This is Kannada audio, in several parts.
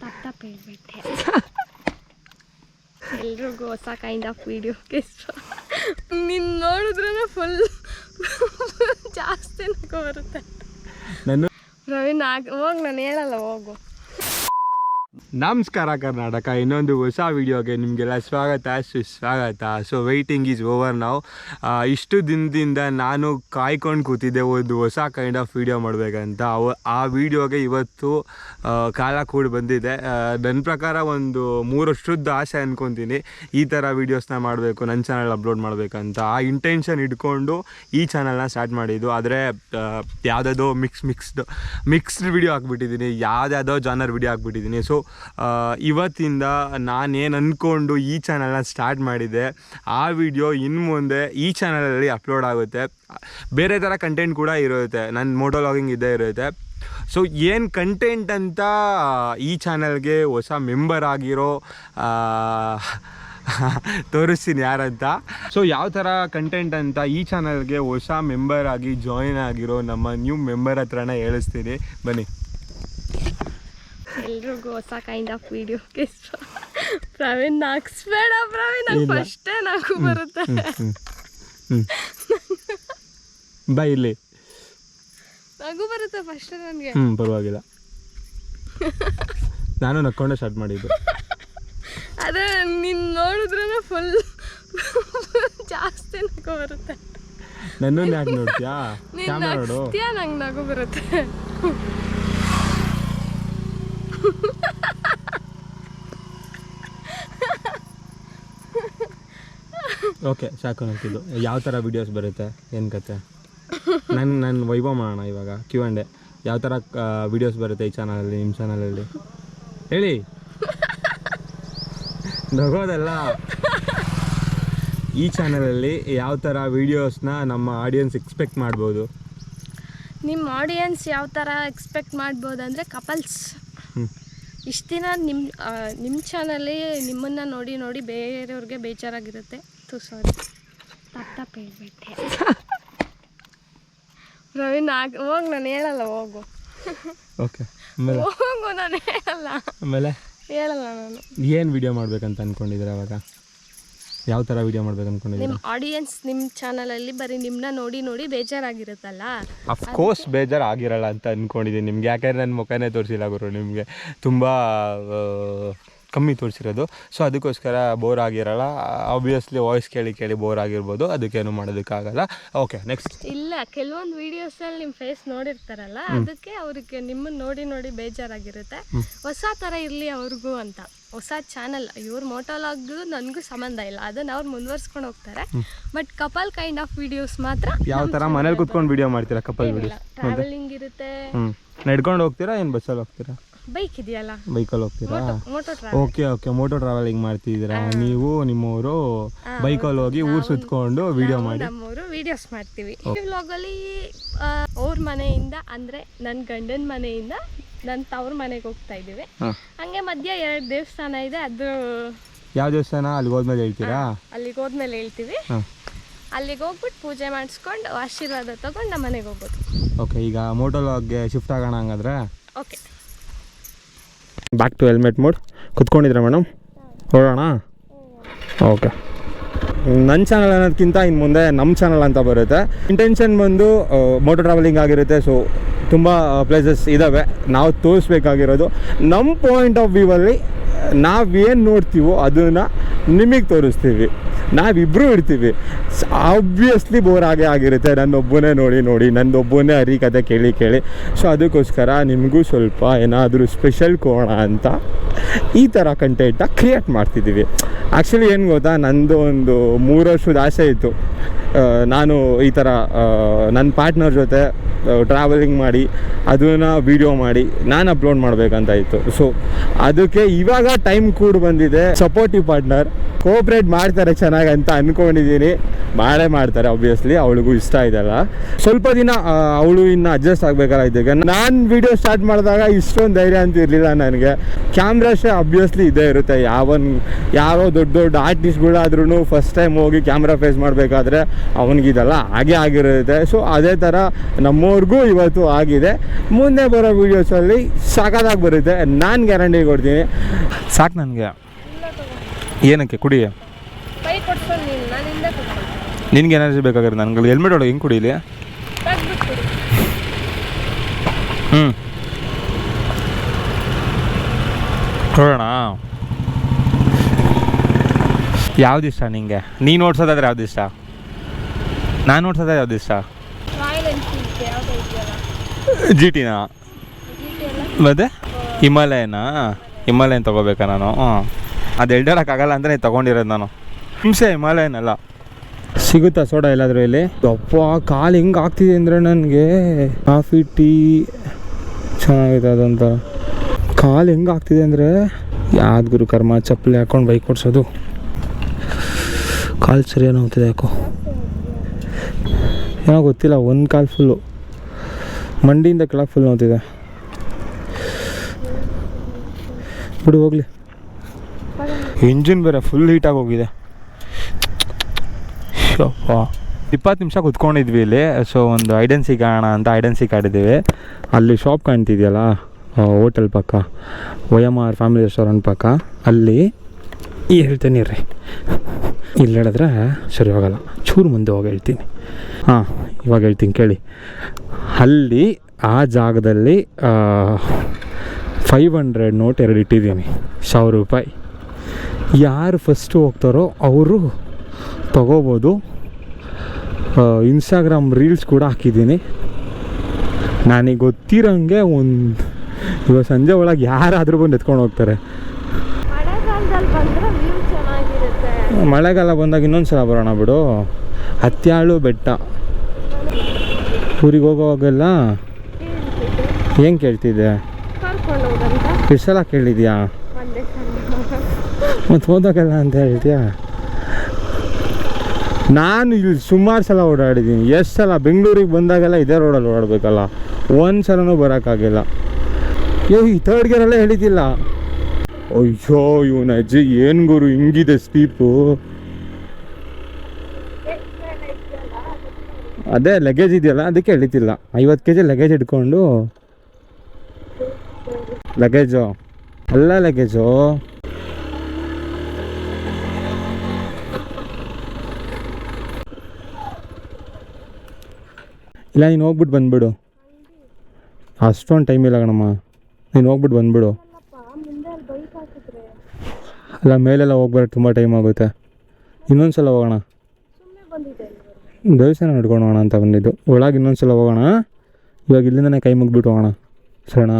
ತಪ್ಪು ಹೇಳ್ಬಿಟ್ಟೆ ಎಲ್ರಿಗೂ ಹೊಸ ಕೈಂಡ್ ಆಫ್ ವೀಡಿಯೋಗೆ ನಿನ್ನ ನೋಡಿದ್ರೆ ಫುಲ್ ಜಾಸ್ತಿ ನಗೋ ಬರುತ್ತೆ. ನಾನು ಪ್ರವೀಣ್ ಆಗ ಹೋಗಿ ನಾನು ಹೇಳಲ್ಲ ಹೋಗು. ನಮಸ್ಕಾರ ಕರ್ನಾಟಕ, ಇನ್ನೊಂದು ಹೊಸ ವಿಡಿಯೋಗೆ ನಿಮಗೆಲ್ಲ ಸ್ವಾಗತ, ಸುಸ್ವಾಗತ. ಸೊ ವೆಯ್ಟಿಂಗ್ ಈಸ್ ಓವರ್ ನಾವು ಇಷ್ಟು ದಿನದಿಂದ ನಾನು ಕಾಯ್ಕೊಂಡು ಕೂತಿದ್ದೆ, ಒಂದು ಹೊಸ ಕೈಂಡ್ ಆಫ್ ವಿಡಿಯೋ ಮಾಡಬೇಕಂತ. ಆ ವಿಡಿಯೋಗೆ ಇವತ್ತು ಕಾಲ ಕೂಡಿ ಬಂದಿದೆ. ನನ್ನ ಪ್ರಕಾರ ಒಂದು ಮೂರು ವರ್ಷದ ಆಸೆ ಅಂದ್ಕೊತೀನಿ ಈ ಥರ ವೀಡಿಯೋಸ್ನ ಮಾಡಬೇಕು ನನ್ನ ಚಾನಲ್ ಅಪ್ಲೋಡ್ ಮಾಡಬೇಕಂತ. ಆ ಇಂಟೆನ್ಷನ್ ಇಟ್ಕೊಂಡು ಈ ಚಾನಲ್ನ ಸ್ಟಾರ್ಟ್ ಮಾಡಿದ್ದು. ಆದರೆ ಯಾವುದಾದೋ ಮಿಕ್ಸ್ ಮಿಕ್ಸ್ಡ್ ಮಿಕ್ಸ್ಡ್ ವಿಡಿಯೋ ಹಾಕ್ಬಿಟ್ಟಿದ್ದೀನಿ ಯಾವುದ್ಯಾವುದೋ ಜಾನರ್ ವಿಡಿಯೋ ಹಾಕ್ಬಿಟ್ಟಿದ್ದೀನಿ ಸೊ ಇವತ್ತಿಂದ ನಾನೇನು ಅಂದ್ಕೊಂಡು ಈ ಚಾನಲ್ನ ಸ್ಟಾರ್ಟ್ ಮಾಡಿದ್ದೆ ಆ ವಿಡಿಯೋ ಇನ್ನು ಮುಂದೆ ಈ ಚಾನಲಲ್ಲಿ ಅಪ್ಲೋಡ್ ಆಗುತ್ತೆ. ಬೇರೆ ಥರ ಕಂಟೆಂಟ್ ಕೂಡ ಇರುತ್ತೆ ನನ್ನ ಮೋಟೋ ಲಾಗಿಂಗ್ ಇದ್ದೇ ಇರುತ್ತೆ. ಸೊ ಏನು ಕಂಟೆಂಟ್ ಅಂತ ಈ ಚಾನಲ್ಗೆ ಹೊಸ ಮೆಂಬರ್ ಆಗಿರೋ ತೋರಿಸ್ತೀನಿ ಯಾರಂತ. ಸೊ ಯಾವ ಥರ ಕಂಟೆಂಟ್ ಅಂತ ಈ ಚಾನಲ್ಗೆ ಹೊಸ ಮೆಂಬರ್ ಆಗಿ ಜಾಯಿನ್ ಆಗಿರೋ ನಮ್ಮ ನ್ಯೂ ಮೆಂಬರ್ ಹತ್ರನೇ ಹೇಳಿಸ್ತೀನಿ. ಬನ್ನಿ. ಎಲ್ರಿಗೂ ಹೊಸ ಕೈಂಡ್ ಆಫ್ ವೀಡಿಯೋಗೆ ಪ್ರವೀಣ್ ಹಾಕ್ಸ್ಬೇಡ ಪ್ರವೀಣ್ ನಂಗೆ. ಫಸ್ಟೇ ನಗು ಬರುತ್ತೆ. ಬೈ ಇಲ್ಲಿ. ನಗು ಬರುತ್ತೆ ಫಸ್ಟ್ ನನಗೆ. ಹ್ಞೂ ಪರವಾಗಿಲ್ಲ. ನಾನು ನಕ್ಕೊಂಡೆ ಸ್ಟಾರ್ಟ್ ಮಾಡಿದ್ದು. ಅದೇ ನಿನ್ನ ನೋಡಿದ್ರೆ ಫುಲ್ ಜಾಸ್ತಿ ನಗು ಬರುತ್ತೆ. ನನ್ನ ಯಾಕೆ ನೋಡ್ತೀಯಾ? ನೀನು ಕ್ಯಾಮ್ರಾ ನೋಡು. ನಂಗೆ ನಗು ಬರುತ್ತೆ? ಓಕೆ ಸಾಕು ನಂತಿದ್ದು ಯಾವ ಥರ ವಿಡಿಯೋಸ್ ಬರುತ್ತೆ? ಏನು ಕತೆ? ನನ್ನ ನನ್ನ ವೈಭವ ಮಾಡೋಣ ಇವಾಗ ಕ್ಯೂ ಆ್ಯಂಡ್ ಯಾವ ಥರ ವಿಡಿಯೋಸ್ ಬರುತ್ತೆ ಈ ಚಾನಲಲ್ಲಿ ನಿಮ್ಮ ಚಾನಲಲ್ಲಿ ಹೇಳಿ. ನಗೋದಲ್ಲ. ಈ ಚಾನಲಲ್ಲಿ ಯಾವ ಥರ ವೀಡಿಯೋಸ್ನ ನಮ್ಮ ಆಡಿಯನ್ಸ್ ಎಕ್ಸ್ಪೆಕ್ಟ್ ಮಾಡ್ಬೋದು? ನಿಮ್ಮ ಆಡಿಯನ್ಸ್ ಯಾವ ಥರ ಎಕ್ಸ್ಪೆಕ್ಟ್ ಮಾಡ್ಬೋದು ಅಂದರೆ ಕಪಲ್ಸ್ ಇಷ್ಟು ದಿನ ನಿಮ್ಮ ನಿಮ್ಮ ಚಾನಲ್ಲಿ ನಿಮ್ಮನ್ನು ನೋಡಿ ನೋಡಿ ಬೇರೆಯವ್ರಿಗೆ ಬೇಜಾರಾಗಿರುತ್ತೆ. ತು ಸಾರಿ ತಪ್ಪ ಹೇಳ್ಬಿಟ್ಟೆ. ಪ್ರವೀಣ್ ಆಗ ಹೋಗಿ ನಾನು ಹೇಳಲ್ಲ ಹೋಗು. ಓಕೆ ಆಮೇಲೆ? ಹೋಗು ನಾನು ಹೇಳಲ್ಲ. ಆಮೇಲೆ? ಹೇಳಲ್ಲ ನಾನು. ಏನು ವಿಡಿಯೋ ಮಾಡ್ಬೇಕಂತ ಅನ್ಕೊಂಡಿದ್ರು ಅವಾಗ? ಯಾವ ಥರ ವಿಡಿಯೋ ಮಾಡ್ಬೇಕು ಅನ್ಕೊಂಡಿದ್ದೀನಿ ನಿಮ್ಮ ಆಡಿಯನ್ಸ್ ನಿಮ್ಮ ಚಾನಲಲ್ಲಿ ಬರೀ ನಿಮ್ಮನ್ನ ನೋಡಿ ನೋಡಿ ಬೇಜಾರಾಗಿರುತ್ತಲ್ಲ? ಅಫ್ಕೋರ್ಸ್ ಬೇಜಾರು ಆಗಿರಲ್ಲ ಅಂತ ಅಂದ್ಕೊಂಡಿದ್ದೀನಿ ನಿಮ್ಗೆ ಯಾಕಂದ್ರೆ ನನ್ನ ಮುಖನೇ ತೋರಿಸಿಲ್ಲ ಗುರು. ನಿಮಗೆ ತುಂಬ ಕಮ್ಮಿ ತೋರಿಸಿರೋದು. ಸೊ ಅದಕ್ಕೋಸ್ಕರ ಬೋರ್ ಆಗಿರಲ್ಲ. ಆಬ್ವಿಯಸ್ಲಿ ವಾಯ್ಸ್ ಕೇಳಿ ಕೇಳಿ ಬೋರ್ ಆಗಿರ್ಬೋದು. ಅದಕ್ಕೇನು ಮಾಡೋದಕ್ಕಾಗಲ್ಲ. ಓಕೆ ನೆಕ್ಸ್ಟ್ ಇಲ್ಲ ಕೆಲವೊಂದು ವಿಡಿಯೋಸಲ್ಲಿ ನಿಮ್ಮ ಫೇಸ್ ನೋಡಿರ್ತಾರಲ್ಲ ಅದಕ್ಕೆ ಅವ್ರಿಗೆ ನಿಮ್ಮನ್ನ ನೋಡಿ ನೋಡಿ ಬೇಜಾರಾಗಿರುತ್ತೆ. ಹೊಸ ಥರ ಇರಲಿ ಅವ್ರಿಗೂ ಅಂತ. ಹೊಸ ಚಾನಲ್ ಇವ್ರ ಮೋಟೋಲಾಗ್ ನನಗೂ ಸಂಬಂಧ ಇಲ್ಲ. ಅದನ್ನ ಅವ್ರು ಮುಂದುವರ್ಸ್ಕೊಂಡು ಹೋಗ್ತಾರೆ. But couple kind of videos ಮಾತ್ರ ಯಾವ ತರ? ಮನೇಲಿ ಕುತ್ಕೊಂಡು ವಿಡಿಯೋ ಮಾಡ್ತೀರಾ ಕಪಲ್ ವಿಡಿಯೋ ಟ್ರಾವೆಲಿಂಗ್ ಇರುತ್ತೆ. ನಡ್ಕೊಂಡು ಹೋಗ್ತೀರಾ? ಏನು ಬಸ್ಸಲ್ಲಿ ಹೋಗ್ತೀರಾ? ಬೈಕ್ ಇದೆಯಲ್ಲ? ಬೈಕಲ್ಲಿ ಹೋಗ್ತೀರಾ? ಓಕೆ ಓಕೆ ಮೋಟೋ ಟ್ರಾವೆಲಿಂಗ್ ಮಾಡ್ತಿದ್ದೀರಾ? ನೀವು ನಿಮ್ಮವರು ಬೈಕಲ್ಲಿ ಹೋಗಿ ಊರು ಸುತ್ಕೊಂಡು ವಿಡಿಯೋ ಮಾಡಿ. ನಮ್ಮವರು ವಿಡಿಯೋಸ್ ಮಾಡ್ತೀವಿ. ಈ ವ್ಲಾಗಲ್ಲಿ ಅವ್ರ ಮನೆಯಿಂದ ಅಂದ್ರೆ ನನ್ನ ಗಂಡನ ಮನೆಯಿಂದ ನನ್ನ ತವ್ರ ಮನೆಗೆ ಹೋಗ್ತಾ ಇದ್ದೀವಿ. ಹಂಗೆ ಮಧ್ಯ ಎರಡು ದೇವಸ್ಥಾನ ಇದೆ ಅದು ಯಾವ ದೇವಸ್ಥಾನ? ಅಲ್ಲಿಗೆ ಹೋದ್ಮೇಲೆ ಹೇಳ್ತೀರಾ? ಅಲ್ಲಿಗೆ ಹೋದ್ಮೇಲೆ ಹೇಳ್ತೀವಿ. ಅಲ್ಲಿಗೆ ಹೋಗ್ಬಿಟ್ಟು ಪೂಜೆ ಮಾಡಿಸ್ಕೊಂಡು ಆಶೀರ್ವಾದ ತಗೊಂಡು ನಮ್ಮ ಮನೆಗೆ ಹೋಗ್ಬೋದು. ಓಕೆ ಈಗ ಮೋಟೋಲಾಗ್ಗೆ ಶಿಫ್ಟ್ ಆಗೋಣ ಹಂಗಾದ್ರೆ? Okay back to helmet mode ಕುತ್ಕೊಂಡಿದ್ರೆ madam ಹೋಗೋಣ ಓಕೆ ನನ್ನ ಚಾನಲ್ ಅನ್ನೋದಕ್ಕಿಂತ ಇನ್ನು ಮುಂದೆ ನಮ್ಮ ಚಾನಲ್ ಅಂತ ಬರುತ್ತೆ. ಇಂಟೆನ್ಷನ್ ಬಂದು ಮೋಟರ್ ಟ್ರಾವೆಲಿಂಗ್ ಆಗಿರುತ್ತೆ. ಸೊ ತುಂಬ ಪ್ಲೇಸಸ್ ಇದ್ದಾವೆ ನಾವು ತೋರಿಸ್ಬೇಕಾಗಿರೋದು. ನಮ್ಮ ಪಾಯಿಂಟ್ ಆಫ್ ವ್ಯೂವಲ್ಲಿ ನಾವೇನು ನೋಡ್ತೀವೋ ಅದನ್ನು ನಿಮಗೆ ತೋರಿಸ್ತೀವಿ. ನಾವಿಬ್ಬರೂ ಇರ್ತೀವಿ. ಆಬ್ವಿಯಸ್ಲಿ ಬೋರ್ ಆಗೇ ಆಗಿರುತ್ತೆ. ನನ್ನೊಬ್ಬನೇ ನೋಡಿ ನೋಡಿ, ನನ್ನೊಬ್ಬನೇ ಹರಿ ಕತೆ ಕೇಳಿ ಕೇಳಿ. ಸೊ ಅದಕ್ಕೋಸ್ಕರ ನಿಮಗೂ ಸ್ವಲ್ಪ ಏನಾದರೂ ಸ್ಪೆಷಲ್ ಕೋಣ ಅಂತ ಈ ಥರ ಕಂಟೆಂಟ ಕ್ರಿಯೇಟ್ ಮಾಡ್ತಿದ್ದೀವಿ. ಆ್ಯಕ್ಚುಲಿ ಏನು ಗೊತ್ತಾ? ನಂದು ಒಂದು ಮೂರು ವರ್ಷದ ಆಸೆ ಇತ್ತು. ನಾನು ಈ ಥರ ನನ್ನ ಪಾರ್ಟ್ನರ್ ಜೊತೆ ಟ್ರಾವೆಲಿಂಗ್ ಮಾಡಿ, ಅದನ್ನು ವಿಡಿಯೋ ಮಾಡಿ, ನಾನು ಅಪ್ಲೋಡ್ ಮಾಡಬೇಕಂತ ಇತ್ತು ಸೊ ಅದಕ್ಕೆ ಇವಾಗ ಟೈಮ್ ಕೂಡ ಬಂದಿದೆ. ಸಪೋರ್ಟಿವ್ ಪಾರ್ಟ್ನರ್ ಕೋಪ್ರೇಟ್ ಮಾಡ್ತಾರೆ ಚೆನ್ನಾಗಿ ಅಂತ ಅಂದ್ಕೊಂಡಿದ್ದೀನಿ ಮಾಡೇ ಮಾಡ್ತಾರೆ ಆಬ್ವಿಯಸ್ಲಿ ಅವಳಿಗೂ ಇಷ್ಟ ಇದೆಲ್ಲ. ಸ್ವಲ್ಪ ದಿನ ಅವಳು ಇನ್ನು ಅಡ್ಜಸ್ಟ್ ಆಗಬೇಕಲ್ಲ ಇದಕ್ಕೆ ನಾನು ವಿಡಿಯೋ ಸ್ಟಾರ್ಟ್ ಮಾಡಿದಾಗ ಇಷ್ಟೊಂದು ಧೈರ್ಯ ಅಂತ ಇರಲಿಲ್ಲ ನನಗೆ. ಕ್ಯಾಮ್ರಾಶೇ ಅಬ್ವಿಯಸ್ಲಿ ಇದೇ ಇರುತ್ತೆ. ಯಾವನ್, ಯಾರೋ ದೊಡ್ಡ ದೊಡ್ಡ ಆರ್ಟಿಸ್ಟ್ಗಳಾದ್ರೂ ಫಸ್ಟ್ ಟೈಮ್ ಹೋಗಿ ಕ್ಯಾಮ್ರಾ ಫೇಸ್ ಮಾಡಬೇಕಾದ್ರೆ ಅವನಿಗಿದೆಲ್ಲ ಹಾಗೆ ಆಗಿರುತ್ತೆ. ಸೊ ಅದೇ ಥರ ನಮ್ಮವ್ರಿಗೂ ಇವತ್ತು ಆಗಿದೆ. ಮುಂದೆ ಬರೋ ವೀಡಿಯೋಸಲ್ಲಿ ಸಾಕಾಗಿ ಬರುತ್ತೆ. ನಾನು ಗ್ಯಾರಂಟಿ ಕೊಡ್ತೀನಿ. ಸಾಕು ನನಗೆ. ಏನಕ್ಕೆ ಕುಡಿ ಕೈ ಕೊಡ್ಸೋದು ನೀನು ನಾನು ಹಿಂದೆ ಕೊಡ್ತೀನಿ ನಿನ್ಗೆ ಎನರ್ಜಿ ಬೇಕಾಗಿರೋದು ನನಗೆ? ಹೆಲ್ಮೆಟ್ ಒಳಗೆ ಹೆಂಗೆ ಕುಡಿಯಲಿ ಹ್ಞೂ ನೋಡೋಣ ಯಾವ್ದು ಇಷ್ಟ ನಿಂಗೆ? ನೀನು ಓಡ್ಸೋದಾದ್ರೆ ಯಾವ್ದು ಇಷ್ಟ? ನಾನು ಓಡ್ಸೋದಾದ್ರೆ ಯಾವ್ದು ಇಷ್ಟ? ಜಿ ಟಿನಾ ಮತ್ತೆ? ಹಿಮಾಲಯನಾ? ಹಿಮಾಲಯನ್ ತಗೋಬೇಕಾ ನಾನು? ಅದು ಎಲ್ಡಾಕಾಗಲ್ಲ ಅಂದರೆ ತೊಗೊಂಡಿರೋದು ನಾನು. ಹಿಂಸೆ ಹಿಮಾಲಯನಲ್ಲ. ಸಿಗುತ್ತಾ ಸೋಡಾ ಎಲ್ಲಾದರೂ ಇಲ್ಲಿ? ಅಪ್ಪ ಕಾಲು ಹೆಂಗೆ ಆಗ್ತಿದೆ ಅಂದರೆ ನನಗೆ? ಕಾಫಿ ಟೀ ಚೆನ್ನಾಗಿದೆ ಅದಂತ. ಕಾಲು ಹೆಂಗೆ ಆಗ್ತಿದೆ ಅಂದರೆ? ಯಾವ್ದು ಗುರು ಕರ್ಮ ಚಪ್ಪಲಿ ಹಾಕೊಂಡು ಬೈಕ್ ಓಡಿಸೋದು. ಕಾಲು ಸರಿ ಹೋಗ್ತಿದೆ ಯಾಕೋ. ಏನೋ ಗೊತ್ತಿಲ್ಲ ಒಂದು ಕಾಲು ಫುಲ್ಲು ಮಂಡಿಯಿಂದ ಕೆಳಗೆ ಫುಲ್ ನೋತಿದೆ ಬಿಡು ಹೋಗ್ಲಿ. ಇಂಜಿನ್ ಬೇರೆ ಫುಲ್ ಹೀಟಾಗಿ ಹೋಗಿದೆ. ಯಪ್ಪ ಇಪ್ಪತ್ತು ನಿಮಿಷ ಕುತ್ಕೊಂಡಿದ್ವಿ ಇಲ್ಲಿ. ಸೊ ಒಂದು ಐಡೆನ್ಸಿ ಕಾಣ ಅಂತ ಐಡೆನ್ಸಿ ಕಾಡಿದ್ದೀವಿ ಅಲ್ಲಿ ಶಾಪ್ ಕಾಣ್ತಿದೆಯಲ್ಲ? ಹೋಟೆಲ್ ಪಕ್ಕ. ಎಂ ಆರ್ ಫ್ಯಾಮಿಲಿ ರೆಸ್ಟೋರೆಂಟ್ ಪಕ್ಕ. ಅಲ್ಲಿ, ಈ ಹೇಳ್ತೀನಿ ರೀ ಇಲ್ಲಿ ಹೇಳಿದ್ರೆ ಸರಿ ಹೋಗಲ್ಲ. ಚೂರು ಮುಂದೆ ಹೋಗಿ ಹೇಳ್ತೀನಿ. ಹಾಂ, ಇವಾಗ ಹೇಳ್ತೀನಿ ಕೇಳಿ. ಅಲ್ಲಿ, ಆ ಜಾಗದಲ್ಲಿ ಫೈವ್ ಹಂಡ್ರೆಡ್ ನೋಟ್ ಎರಡು ಇಟ್ಟಿದ್ದೀನಿ. ಸಾವಿರ ರೂಪಾಯಿ. ಯಾರು ಫಸ್ಟು ಹೋಗ್ತಾರೋ ಅವರು ತಗೋಬೋದು. ಇನ್ಸ್ಟಾಗ್ರಾಮ್ ರೀಲ್ಸ್ ಕೂಡ ಹಾಕಿದ್ದೀನಿ. ನನಗೆ ಗೊತ್ತಿರೋಂಗೆ ಒಂದು ಇವಾಗ ಸಂಜೆ ಒಳಗೆ ಯಾರಾದರೂ ಬಂದು ಎತ್ಕೊಂಡು ಹೋಗ್ತಾರೆ. ಮಳೆಗಾಲ ಬಂದಾಗ ಇನ್ನೊಂದು ಸಲ ಬರೋಣ ಬಿಡು. ಹತ್ಯಾಳು ಬೆಟ್ಟ. ಊರಿಗೆ ಹೋಗೋವಾಗೆಲ್ಲ ಏನು ಕೇಳ್ತಿದ್ದೆ? ಎಷ್ಟು ಸಲ ಕೇಳಿದ್ಯಾ? ಮತ್ತು ಹೋದಾಗೆಲ್ಲ ಅಂತ ಹೇಳ್ತೀಯಾ? ನಾನು ಇಲ್ಲಿ ಸುಮಾರು ಸಲ ಓಡಾಡಿದ್ದೀನಿ. ಎಷ್ಟು ಸಲ? ಬೆಂಗಳೂರಿಗೆ ಬಂದಾಗೆಲ್ಲ ಇದೇ ರೋಡಲ್ಲಿ ಓಡಾಡಬೇಕಲ್ಲ. ಒಂದು ಸಲನೂ ಬರೋಕ್ಕಾಗಿಲ್ಲ. ಏ, ಈ ಥರ್ಡ್ ಗೇರೆಲ್ಲ ಹೇಳಿದ್ದಿಲ್ಲ ಅಯ್ಯೋ, ಇವನ ಅಜ್ಜಿ, ಏನು ಗುರು, ಹಿಂಗಿದೆ ಸ್ಟೀಪು ಅದೇ ಲಗೇಜ್ ಇದೆಯಲ್ಲ, ಅದಕ್ಕೆ ಎಳಿತಿಲ್ಲ. ಐವತ್ತು ಕೆ ಜಿ ಲಗೇಜ್ ಇಟ್ಕೊಂಡು ಲಗೇಜು ಅಲ್ಲ ಲಗೇಜು ಇಲ್ಲ, ನೀನು ಹೋಗ್ಬಿಟ್ಟು ಬಂದ್ಬಿಡು. ಅಷ್ಟೊಂದು ಟೈಮ್ ಇಲ್ಲ ಕಣಮ್ಮ. ನೀನು ಹೋಗ್ಬಿಟ್ಟು ಬಂದ್ಬಿಡು. ಅಲ್ಲ, ಮೇಲೆಲ್ಲ ಹೋಗ್ಬಾರ್ದು ತುಂಬ ಟೈಮ್ ಆಗುತ್ತೆ. ಇನ್ನೊಂದು ಸಲ ಹೋಗೋಣ. ದೇವಸ್ಥಾನ ನೋಡ್ಕೊಂಡು ಹೋಗೋಣ ಅಂತ ಬಂದಿದ್ದು. ಒಳಗೆ ಇನ್ನೊಂದು ಸಲ ಹೋಗೋಣ. ಇವಾಗ ಇಲ್ಲಿಂದನೇ ಕೈ ಮುಗ್ಬಿಟ್ಟು ಹೋಗೋಣ. ಸರಿನಾ?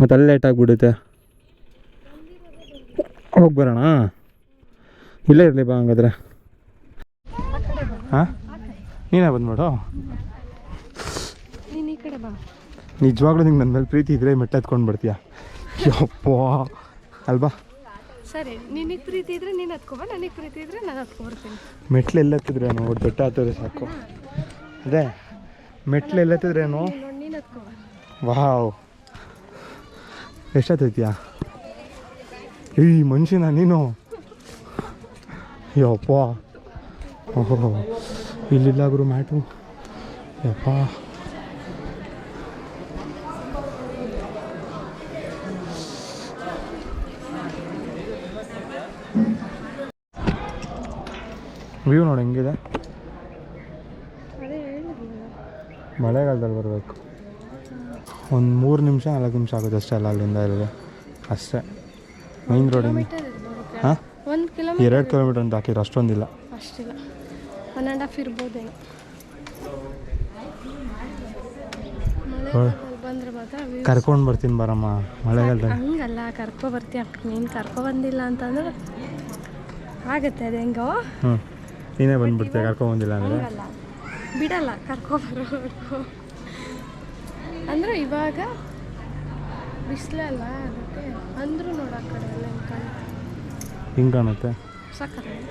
ಮತ್ತು ಅಲ್ಲಿ ಲೇಟ್ ಆಗಿಬಿಡುತ್ತೆ. ಹೋಗಿ ಬರೋಣ? ಇಲ್ಲೇ ಇರಲಿ ಬಾ ಹಂಗಾದ್ರೆ. ಹಾಂ? ನೀನೇ ಬಂದ್ಬಿಡು? ಕಡೆ ಬಾ. ನಿಜವಾಗ್ಲೂ ನಿಂಗೆ ನನ್ನ ಮೇಲೆ ಪ್ರೀತಿ ಇದ್ರೆ ಮೆಟ್ಟ ಹತ್ಕೊಂಡು ಬರ್ತೀಯಾ? ಯಪ್ಪ. ಅಲ್ವಾ? ಸರಿ ನಿನಗೆ ಪ್ರೀತಿ ಇದ್ರೆ ನೀನು ಹತ್ಕೊಬ ನನಗೆ ಪ್ರೀತಿ ಇದ್ರೆ ನಾನು ಹತ್ಕೊಬರ್ತೀನಿ ಮೆಟ್ಲು ಎಲ್ಲತ್ತಿದ್ರೇನು ಒಟ್ಟು ಬೆಟ್ಟ ಹತ್ತಿದ್ರೆ ಸಾಕು. ಅದೇ ಮೆಟ್ಲು ಎಲ್ಲತ್ತಿದ್ರೇನು ನೀನು ಹತ್ಕೊಬ ವಾವ್. ಎಷ್ಟೊತ್ತೈತಿಯಾ? ಈ ಮನುಷ್ಯನ ನೀನು. ಯಪ್ಪ. ಓಹೋ. ಇಲ್ಲಿಲ್ಲ ಗುರು ಮ್ಯಾಟು. ಯಪ್ಪ. ವ್ಯೂ ನೋಡಿ ಹೆಂಗಿದೆ? ಮಳೆಗಾಲದಲ್ಲಿ ಬರಬೇಕು. ಒಂದು ಮೂರು ನಿಮಿಷ ನಾಲ್ಕು ನಿಮಿಷ ಆಗುತ್ತೆ ಅಷ್ಟೇ ಅಲ್ಲ ಅಲ್ಲಿಂದ ಇಲ್ಲಿಗೆ. ಅಷ್ಟೇ. ಮೈನ್ ರೋಡ್ ಹಾಂ? ಎರಡು ಕಿಲೋಮೀಟರ್ ಅಂತ ಹಾಕಿದ್ರು ಅಷ್ಟೊಂದಿಲ್ಲ. ಅಷ್ಟಿಲ್ಲ. ಒನ್ ಆ್ಯಂಡ್ ಹಾಫ್ ಇರ್ಬೋದೇನೋ. ಮಳೆಗಾಲದಲ್ಲಿ ಬಂದ್ರೆ ಮಾತ್ರ ಕರ್ಕೊಂಡು ಬರ್ತೀನಿ ಬರಮ್ಮ. ಮಳೆಗಾಲದಲ್ಲಿ. ಹಂಗಲ್ಲ ಕರ್ಕೊ ಬರ್ತೀಯ. ನೀನು ಕರ್ಕೊ ಬಂದಿಲ್ಲ ಅಂತಂದ್ರೆ ಆಗುತ್ತೆ ಅದು ಹೆಂಗೋ. ಹ್ಞೂ ನೀನೇ ಬಂದ್ಬಿಡ್ತೀಯ ಕರ್ಕೊಂಬಂದಿಲ್ಲ ಅಂದ್ರೆ? ಹಂಗಲ್ಲ. ಬಿಡಲ್ಲ ಕರ್ಕೊ ಬರೋವರೆಗೂ. ಅಂದ್ರೆ ಇವಾಗ ಬಿಸಿಲಲ್ಲ ಅದಕ್ಕೆ ಅಂದರೂ ನೋಡು ಕಡೆ ಎಲ್ಲ ಹೆಂಗೆ ಕಾಣುತ್ತೆ. ಹಿಂಗೆ ಕಾಣುತ್ತೆ? ಸಕ್ಕತ್ತಾಗಿ